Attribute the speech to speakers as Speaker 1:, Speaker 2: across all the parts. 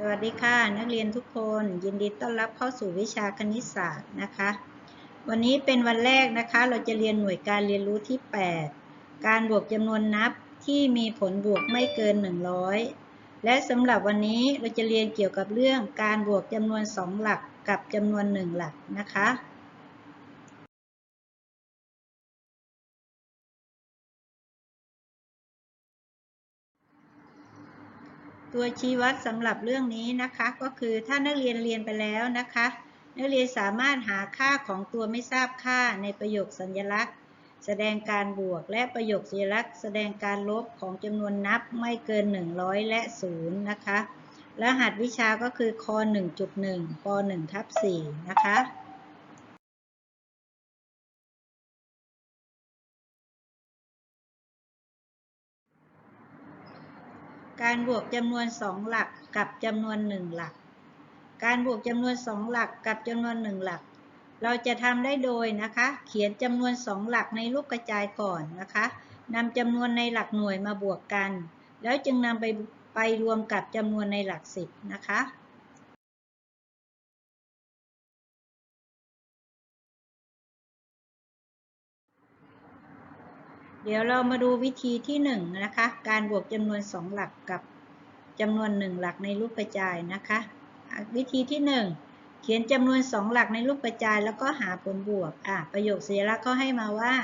Speaker 1: สวัสดีค่ะ นักเรียนทุกคนยินดีต้อนรับเข้าสู่วิชาคณิตศาสตร์นะคะ วันนี้เป็นวันแรกนะคะ เราจะเรียนหน่วยการเรียนรู้ที่ 8 การบวกจำนวนนับที่มีผลบวกไม่เกิน 100 และสำหรับวันนี้เราจะเรียนเกี่ยวกับเรื่องการบวกจำนวน 2 หลักกับจำนวน 1 หลักนะคะ ตัวชี้วัดสำหรับเรื่องนี้นะคะ ก็คือถ้านักเรียนเรียนไปแล้วนะคะ นักเรียนสามารถหาค่าของตัวไม่ทราบค่าในประโยคสัญลักษณ์ แสดงการบวกและประโยคสัญลักษณ์ แสดงการลบของจำนวนนับไม่เกิน 100 และ 0 นะคะรหัสวิชาก็คือค1.1ป1ทับ4นะคะ การบวกจำนวน 2 หลักกับจำนวน 1 หลัก การบวกจำนวน 2 หลักกับจำนวน 1 หลัก เราจะทำได้โดยนะคะ เขียนจำนวน 2 หลักในรูปกระจายก่อนนะคะนำจำนวนในหลักหน่วยมาบวกกัน แล้วจึงนำไปไปรวมกับจำนวนในหลักสิบนะคะ เดี๋ยวเรามาดูวิธีที่1นนะคะ การบวกจำนวน 2 หลักกับจำนวน 1 หลักในรูปกระจายนะคะ วิธีที่ 1 เขียนจำนวน 2 หลักในรูปกระจายแล้วก็หาผลบวกอะประโยคสัญลักษณ์ก็ให้มาว่า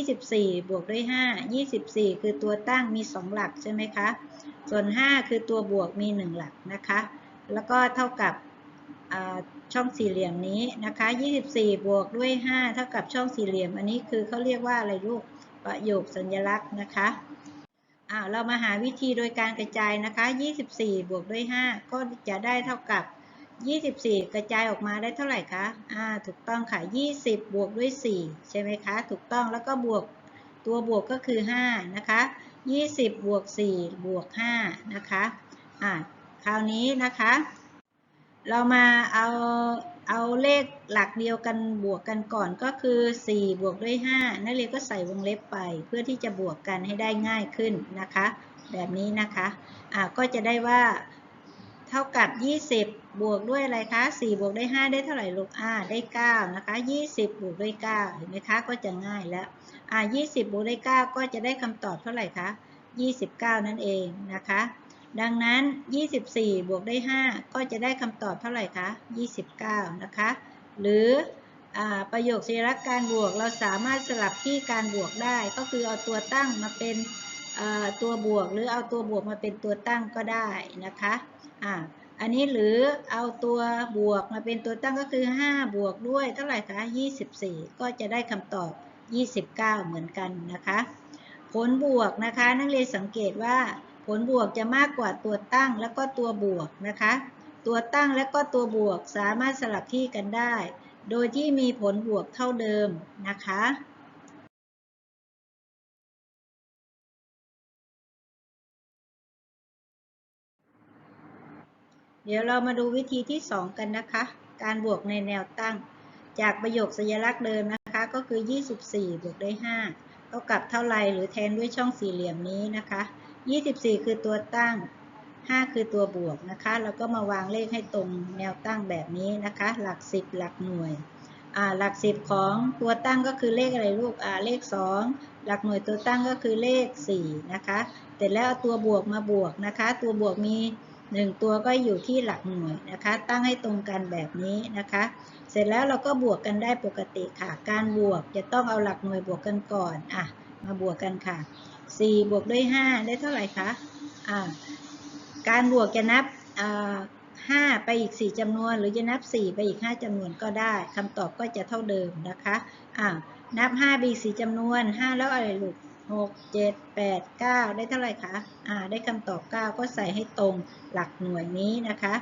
Speaker 1: 24 บวกด้วย 5 24 คือตัวตั้งมี 2 หลักใช่ไหมคะ ส่วน 5 คือตัวบวกมี 1 หลักนะคะ แล้วก็เท่ากับช่องสี่เหลี่ยมนี้นะคะ 24 บวกด้วย 5 เท่ากับช่องสี่เหลี่ยม อันนี้คือเขาเรียกว่าอะไรลูก ประโยคสัญลักษณ์นะคะอ้าวเรามาหาวิธีโดยการกระจายนะคะ 24 บวกด้วย 5 ก็จะได้เท่ากับ 24 กระจายออกมาได้เท่าไหร่คะอ่าถูกต้องค่ะ 20 บวกด้วย 4 ใช่ไหมคะ ถูกต้องแล้วก็บวกตัวบวกก็คือ 5 นะคะ 20 บวก 4 บวก 5 นะคะอ่าคราวนี้นะคะ เรามาเอา เอาเลขหลักเดียวกันบวกกันก่อนก็คือ 4 บวกด้วย 5 นักเรียนก็ใส่วงเล็บไป เพื่อที่จะบวกกันให้ได้ง่ายขึ้นนะคะ แบบนี้นะคะอ่าก็จะได้ว่า เท่ากับ 20 บวกด้วยอะไรคะ 4 บวกด้วย 5 ได้เท่าไหร่ลูกอ่าได้ 9 นะคะ 20 บวกด้วย 9 เห็นไหมคะ ก็จะง่ายแล้วอ่า20 บวกด้วย 9 ก็จะได้คำตอบเท่าไหร่คะ 29 นั่นเองนะคะ ดังนั้น 24 บวกได้ 5 ก็จะได้คำตอบเท่าไหร่คะ 29 นะคะ หรืออประโยคสัญลักษณ์การบวกเราสามารถสลับที่การบวกได้ ก็คือเอาตัวตั้งมาเป็นตัวบวก หรือเอาตัวบวกมาเป็นตัวตั้งก็ได้นะคะอ่าอันนี้หรือเอาตัวบวกมาเป็นตัวตั้งก็คือ 5 บวกด้วยเท่าไหร่คะ24 ก็จะได้คำตอบ 29 เหมือนกันนะคะ ผลบวกนะคะนักเรียนสังเกตว่า ผลบวกจะมากกว่าตัวตั้งแล้วก็ตัวบวกนะคะ ตัวตั้งและก็ตัวบวกสามารถสลับที่กันได้ โดยที่มีผลบวกเท่าเดิมนะคะเดี๋ยวเรามาดูวิธีที่ 2 กันนะคะ การบวกในแนวตั้ง จากประโยคสัญลักษณ์เดิมนะคะ ก็คือ 24 บวกด้วย5เท่ากับเท่าไรหรือแทนด้วยช่องสี่เหลี่ยมนี้นะคะ 24 คือตัวตั้ง 5 คือตัวบวกนะคะ แล้วก็มาวางเลขให้ตรงแนวตั้งแบบนี้นะคะ หลัก 10 หลักหน่วย หลัก 10 ของตัวตั้งก็คือเลขอะไรลูกเลข 2 หลักหน่วยตัวตั้งก็คือเลข 4 นะคะแต่แล้วเอาตัวบวกมาบวกนะคะ ตัวบวกมีหนึ่งตัวก็อยู่ที่หลักหน่วยนะคะ ตั้งให้ตรงกันแบบนี้นะคะ เสร็จแล้วเราก็บวกกันได้ปกติค่ะ การบวกจะต้องเอาหลักหน่วยบวกกันก่อน อะ มาบวกกันค่ะ 4 บวกด้วย 5 ได้เท่าไหร่คะอ่าการบวกจะนับอ่า5ไปอีก 4จำนวน หรือจะนับ 4 ไปอีก 5จำนวนก็ได้คำตอบก็จะเท่าเดิมนะคะอ่านับ 5 ไปอีก 4จำนวน 5 แล้วอะไรลูก6 7 8 9 ได้เท่าไหร่คะอ่าได้คำตอบ 9 ก็ใส่ให้ตรงหลักหน่วยนี้นะคะ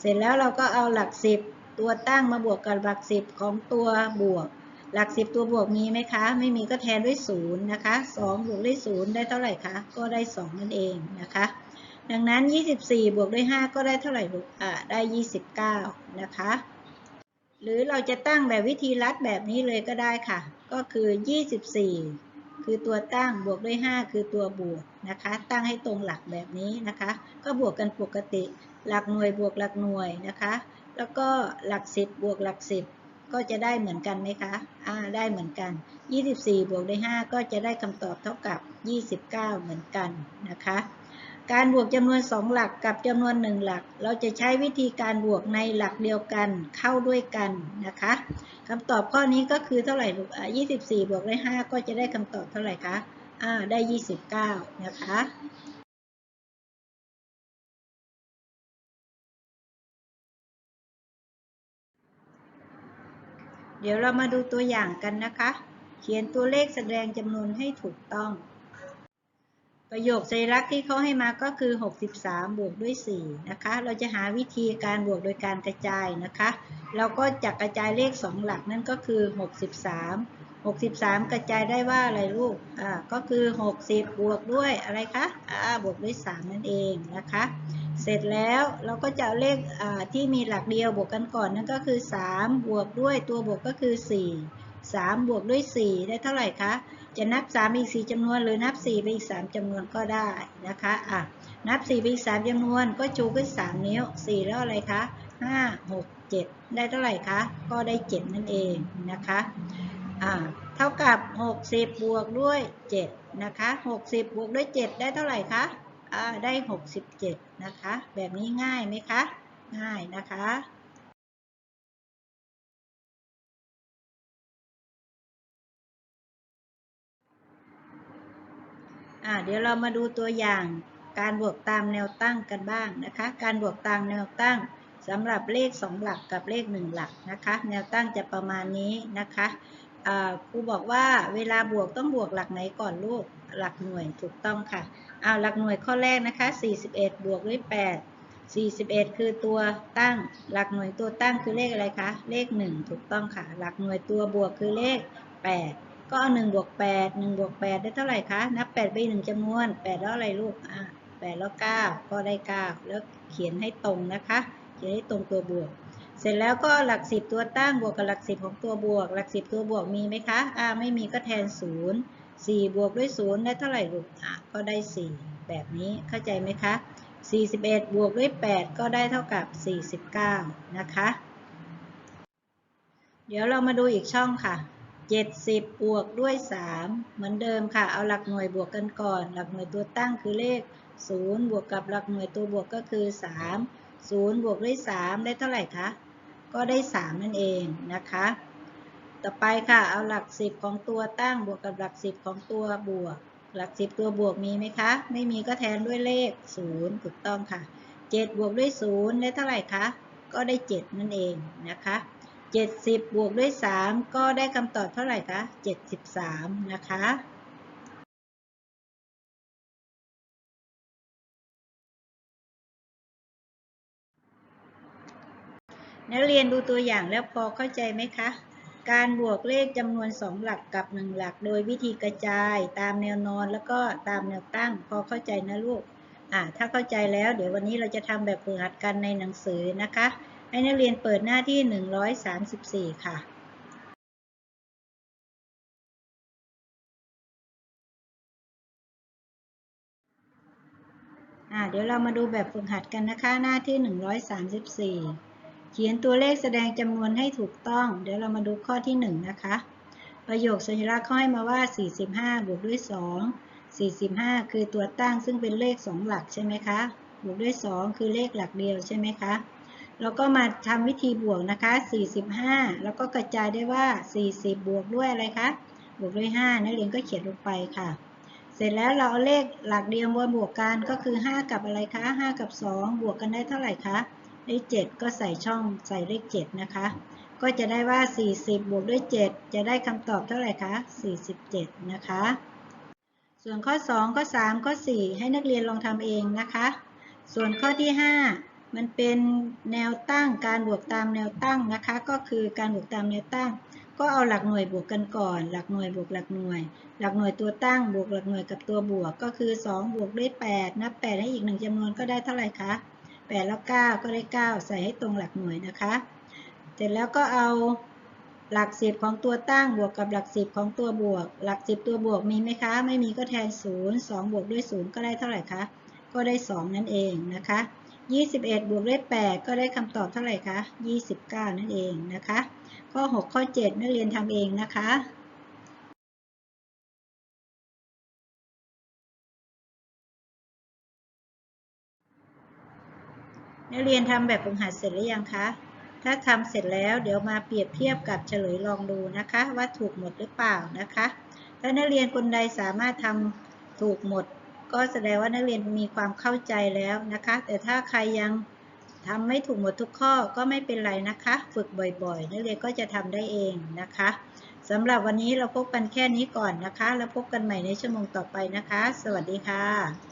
Speaker 1: เสร็จแล้วเราก็เอาหลัก 10 ตัวตั้งมาบวกกับหลัก 10 ของตัวบวก หลัก10ตัวบวกมีไหมคะ ไม่มีก็แทนด้วย0นะคะ2บวกด้วย0ได้เท่าไหร่คะ ก็ได้2นั่นเองนะคะ ดังนั้น 24 บวกด้วย 5 ก็ได้เท่าไหร่ลูกอ่าได้ 29 นะคะ หรือเราจะตั้งแบบวิธีลัดแบบนี้เลยก็ได้ค่ะ ก็คือ 24 คือตัวตั้งบวกด้วย 5 คือตัวบวกนะคะ ตั้งให้ตรงหลักแบบนี้นะคะ ก็บวกกันปกติ หลักหน่วยบวกหลักหน่วยนะคะ แล้วก็หลัก 10 บวกหลัก 10 ก็จะได้เหมือนกันไหมคะอ่าได้เหมือนกัน 24 บวกด้วย5ก็จะได้คำตอบเท่ากับ 29 เหมือนกันนะคะ การบวกจำนวน 2 หลักกับจำนวน 1 หลัก เราจะใช้วิธีการบวกในหลักเดียวกันเข้าด้วยกันนะคะคำตอบข้อนี้ก็คือเท่าไหร่ลูกอะ24 บวกด้วย5ก็จะได้คำตอบเท่าไหร่คะอ่าได้ 29 นะคะ เดี๋ยวเรามาดูตัวอย่างกันนะคะ เขียนตัวเลขแสดงจำนวนให้ถูกต้อง ประโยคสัญลักษณ์ที่เขาให้มาก็คือ 63 บวกด้วย 4 นะคะ เราจะหาวิธีการบวกโดยการกระจายนะคะ เราก็จะกระจายเลข 2 หลักนั่นก็คือ 63 63 กระจายได้ว่าอะไรลูก อ่า ก็คือ 60 บวกด้วยอะไรคะ อ่า บวกด้วย 3 นั่นเองนะคะ เสร็จแล้วเราก็จะเอาเลขที่มีหลักเดียวบวกกันก่อนนั่นก็คือ 3 บวกด้วยตัวบวกก็คือ 4 3 บวกด้วย 4 ได้เท่าไหร่คะ จะนับ 3 อีก 4จำนวนหรือนับ 4 ไปอีก 3จำนวนก็ได้นะคะอะนับ 4 ไปอีก 3จำนวนก็ชูขึ้น 3 นิ้ว 4 แล้วอะไรคะ 5 6 7 ได้เท่าไหร่คะ ก็ได้ 7 นั่นเองนะคะอ่าเท่ากับ 60 บวกด้วย 7 นะคะ 60 บวกด้วย 7 ได้เท่าไหร่คะ ได้ 67 นะคะ แบบนี้ง่ายไหมคะ ง่ายนะคะเดี๋ยวเรามาดูตัวอย่างการบวกตามแนวตั้งกันบ้างนะคะ การบวกตามแนวตั้งสำหรับเลข 2 หลักกับเลข 1 หลักนะคะ แนวตั้งจะประมาณนี้นะคะครูบอกว่าเวลาบวกต้องบวกหลักไหนก่อนลูกหลักหน่วยถูกต้องค่ะ เอาหลักหน่วยข้อแรกนะคะ 41 บวกด้วย 8 41 คือตัวตั้ง หลักหน่วยตัวตั้งคือเลขอะไรคะ เลข 1 ถูกต้องค่ะ หลักหน่วยตัวบวกคือเลข 8 ก็เอา1บวก8 1บวก8ได้เท่าไหร่คะ นับ 8 ไปหนึ่งจำนวน 8 แล้วอะไรลูก อะ8แล้ว9ก็ได้ 9 แล้วเขียนให้ตรงนะคะ เขียนให้ตรงตัวบวก เสร็จแล้วก็หลัก 10 ตัวตั้งบวกกับหลัก 10 ของตัวบวก หลัก 10 ตัวบวกมีไหมคะ อ่า ไม่มีก็แทน 0 4 บวกด้วย 0 ได้เท่าไหร่ลูกอะก็ได้ 4 แบบนี้เข้าใจไหมคะ 41 บวกด้วย 8 ก็ได้เท่ากับ 49 นะคะ เดี๋ยวเรามาดูอีกช่องค่ะ 70 บวกด้วย 3 เหมือนเดิมค่ะ เอาหลักหน่วยบวกกันก่อน หลักหน่วยตัวตั้งคือเลข 0 บวกกับหลักหน่วยตัวบวกก็คือ 3 0 บวกด้วย 3 ได้เท่าไหร่คะ ก็ได้ 3 นั่นเองนะคะ ต่อไปค่ะ เอาหลัก10ของตัวตั้งบวกกับหลัก10ของตัวบวก หลัก10ตัวบวกมีไหมคะ ไม่มีก็แทนด้วยเลข0ถูกต้องค่ะ7บวกด้วย0ได้เท่าไหร่คะ ก็ได้7นั่นเองนะคะ70บวกด้วย3ก็ได้คำตอบเท่าไหร่คะ73นะคะนักเรียนดูตัวอย่างแล้วพอเข้าใจไหมคะ การบวกเลขจำนวน 2 หลักกับ 1 หลัก โดยวิธีกระจายตามแนวนอนแล้วก็ตามแนวตั้ง พอเข้าใจนะลูกอ่าถ้าเข้าใจแล้วเดี๋ยววันนี้เราจะทำแบบฝึกหัดกันในหนังสือนะคะ ให้นักเรียนเปิดหน้าที่ 134 ค่ะอ่าเดี๋ยวเรามาดูแบบฝึกหัดกันนะคะ หน้าที่ 134 ขียนตัวเลขแสดงจำนวนให้ถูกต้อง เดี๋ยวเรามาดูข้อที่ 1 นะคะ ประโยคสัญลักษณ์เขาให้มาว่า 45 บวกด้วย 2 45 คือตัวตั้งซึ่งเป็นเลข 2 หลักใช่ไหมคะ บวกด้วย 2 คือเลขหลักเดียวใช่ไหมคะ แล้วก็มาทำวิธีบวกนะคะ 45 แล้วก็กระจายได้ว่า 40 บวกด้วยอะไรคะ บวกด้วย 5 นักเรียนก็เขียนลงไปค่ะ เสร็จแล้วเราเอาเลขหลักเดียวมาบวกกันก็คือ 5 กับอะไรคะ 5 กับ 2 บวกกันได้เท่าไหร่คะ ได้7ก็ใส่ช่องใส่เลข7นะคะ ก็จะได้ว่า 40 บวกด้วย 7 จะได้คำตอบเท่าไหร่คะ 47 นะคะ ส่วนข้อ 2 ข้อ 3 ข้อ 4 ให้นักเรียนลองทำเองนะคะ ส่วนข้อที่ 5 มันเป็นแนวตั้งการบวกตามแนวตั้งนะคะ ก็คือการบวกตามแนวตั้ง ก็เอาหลักหน่วยบวกกันก่อน หลักหน่วยบวกหลักหน่วย หลักหน่วยตัวตั้งบวกหลักหน่วยกับตัวบวก ก็คือ 2 บวกด้วย 8 นับ 8 ให้อีกหนึ่งจำนวนก็ได้เท่าไหร่คะ 8แล้ว9ก็ได้ 9 ใส่ให้ตรงหลักหน่วยนะคะ เสร็จแล้วก็เอาหลักสิบของตัวตั้งบวกกับหลักสิบของตัวบวก หลักสิบตัวบวกมีไหมคะ ไม่มีก็แทนศูนย์สองบวกด้วยศูนย์ก็ได้เท่าไหร่คะ ก็ได้สองนั่นเองนะคะ 21 บวกด้วย 8 ก็ได้คำตอบเท่าไหร่คะ 29 นั่นเองนะคะ ข้อ 6 ข้อ 7 นักเรียนทำเองนะคะ นักเรียนทำแบบฝึกหัดเสร็จหรือยังคะ ถ้าทำเสร็จแล้วเดี๋ยวมาเปรียบเทียบกับเฉลยลองดูนะคะ ว่าถูกหมดหรือเปล่านะคะ ถ้านักเรียนคนใดสามารถทำถูกหมด ก็แสดงว่านักเรียนมีความเข้าใจแล้วนะคะ แต่ถ้าใครยังทำไม่ถูกหมดทุกข้อก็ไม่เป็นไรนะคะ ฝึกบ่อยๆ นักเรียนก็จะทำได้เองนะคะสำหรับวันนี้เราพบกันแค่นี้ก่อนนะคะ แล้วพบกันใหม่ในชั่วโมงต่อไปนะคะ สวัสดีค่ะ